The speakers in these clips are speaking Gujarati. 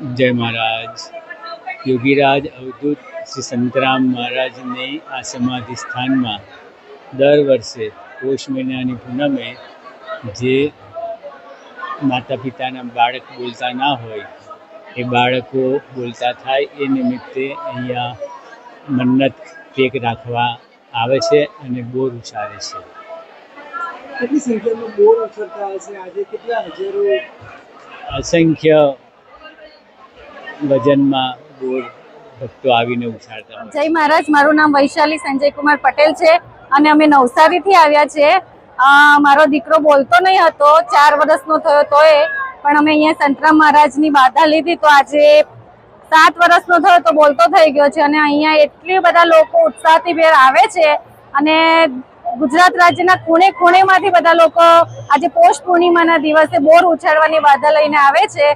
જય મહારાજ. યોગીરાજ અવધૂત શ્રી સંતરામ મહારાજની આ સમાધિ સ્થાનમાં દર વર્ષે પોષ મહિનાની પૂનમે જે માતા પિતાના બાળક બોલતા ના હોય એ બાળકો બોલતા થાય એ નિમિત્તે અહીંયા મન્નત કેક રાખવા આવે છે અને બોર ઉછારે છે. કેટલી સંખ્યામાં બોર ઉછળતા હશે આજે કેટલા હજારો? અસંખ્ય વજનમાં બોર ભક્તો આવીને ઉછાળતા જય મહારાજ, મારું નામ વૈશાલી સંજયકુમાર પટેલ છે અને અમે નવસારીથી આવ્યા છીએ. મારો દીકરો બોલતો નહીં હતો, ચાર વર્ષનો થયો તો એ પણ અમે અહીંયા સંતરામ મહારાજની બાધા લીધી તો આજે સાત વર્ષનો થયો તો બોલતો થઈ ગયો છે અને અહીંયા એટલી બધા લોકો ઉત્સાહથી ભેર આવે છે અને ગુજરાત રાજ્યના ખૂણે ખૂણેમાંથી બધા લોકો આજે પોષ પૂર્ણિમાના દિવસે બોર ઉછાળવાની બાધા લઈને આવે છે.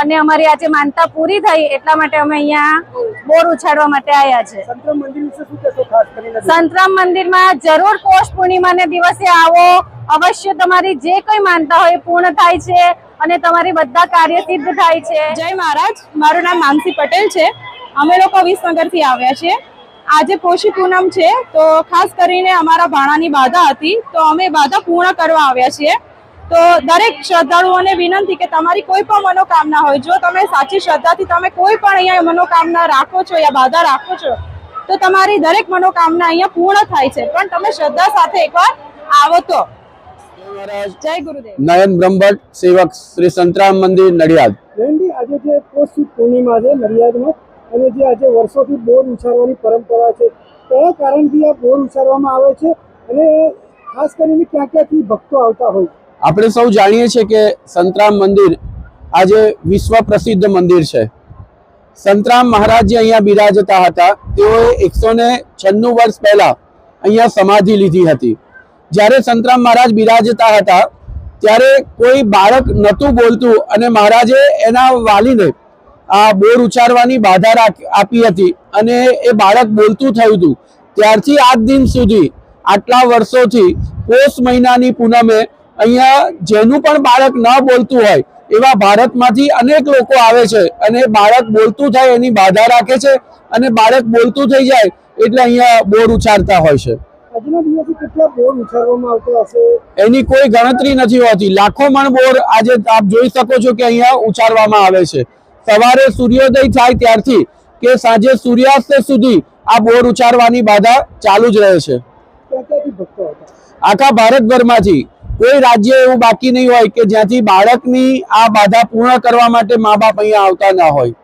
અને અમારી આજે માનતા પૂરી થઈ એટલા માટે અમે અહીંયા બોર ઉછાળવા માટે આવ્યા છે. સંતરામ મંદિર વિશે શું કહેશો ખાસ કરીને? સંતરામ મંદિરમાં જરૂર પોષ પૂર્ણિમાને દિવસે આવો. અવશ્ય તમારી જે કોઈ માનતા હોય એ પૂર્ણ થાય છે અને તમારી બધા કાર્ય સિદ્ધ થાય છે. જય મહારાજ મારું નામ માનસી પટેલ છે. અમે લોકો વિસનગરથી આવ્યા છીએ. આજે પોષી પૂનમ છે તો ખાસ કરીને અમારા ભાણાની બાધા હતી તો અમે બાધા પૂર્ણ કરવા આવ્યા છીએ. તો દરેક શ્રદ્ધાળુઓને વિનંતી કે તમારી કોઈ પણ મનોકામના હોય જો તમે સાચી શ્રદ્ધાથી તમે કોઈ પણ અહીંયા મનોકામના રાખો છો યા બાધા રાખો છો તો તમારી દરેક મનોકામના અહીંયા પૂર્ણ થાય છે. પણ તમે શ્રદ્ધા સાથે એકવાર આવો તો. જય ગુરુદેવ. નયન બ્રહ્મભટ્ટ સેવક શ્રી સંતરામ મંદિર નડિયાદ. આજે જે પોષ પૂર્ણિમા છે નડિયાદમાં અને જે આજે વર્ષોથી બોર ઉછારવાની પરંપરા છે કયા કારણથી આ બોર ઉછારવામાં આવે છે? અને ખાસ કરીને ક્યાં ક્યાંથી ભક્તો આવતા હોય? આપણે સૌ જાણીએ છીએ કે સંતરામ મંદિર આજે વિશ્વ પ્રસિદ્ધ મંદિર છે. સંતરામ મહારાજ જે અહીંયા બિરાજતા હતા. તેઓએ એકસો ને છન્નું વર્ષ પહેલા અહીંયા સમાધિ લીધી હતી. જ્યારે સંતરામ મહારાજ બિરાજતા હતા, ત્યારે કોઈ બાળક નહોતું બોલતું અને મહારાજે એના વાલીને આ બોર ઉચ્ચારવાની બાધા આપી હતી અને એ બાળક બોલતું થયું હતું. ત્યારથી આજ દિન સુધી, આટલા વર્ષોથી, પોષ મહિનાની પૂનમે અહીંયા જેનું પણ બાળક ન બોલતું હોય એવા ભારતમાંથી અનેક લોકો આવે છે અને બાળક બોલતું થાય એની બાધા રાખે છે અને બાળક બોલતું થઈ જાય એટલે અહીંયા બોર ઉછાળતા હોય છે. એની કોઈ ગણતરી નથી હોતી. લાખો મણ બોર આજે આપ જોઈ શકો છો કે અહીંયા ઉછાળવામાં આવે છે. સવારે સૂર્યોદય થાય ત્યારથી કે સાંજે સૂર્યાસ્ત સુધી આ બોર ઉછાળવાની બાધા ચાલુ જ રહે છે. આખા ભારતભરમાંથી કોઈ રાજ્ય એવું બાકી નહીં હોય કે જ્યાંથી બાળકની આ બાધા પૂર્ણ કરવા માટે મા બાપ અહીંયા આવતા ન હોય.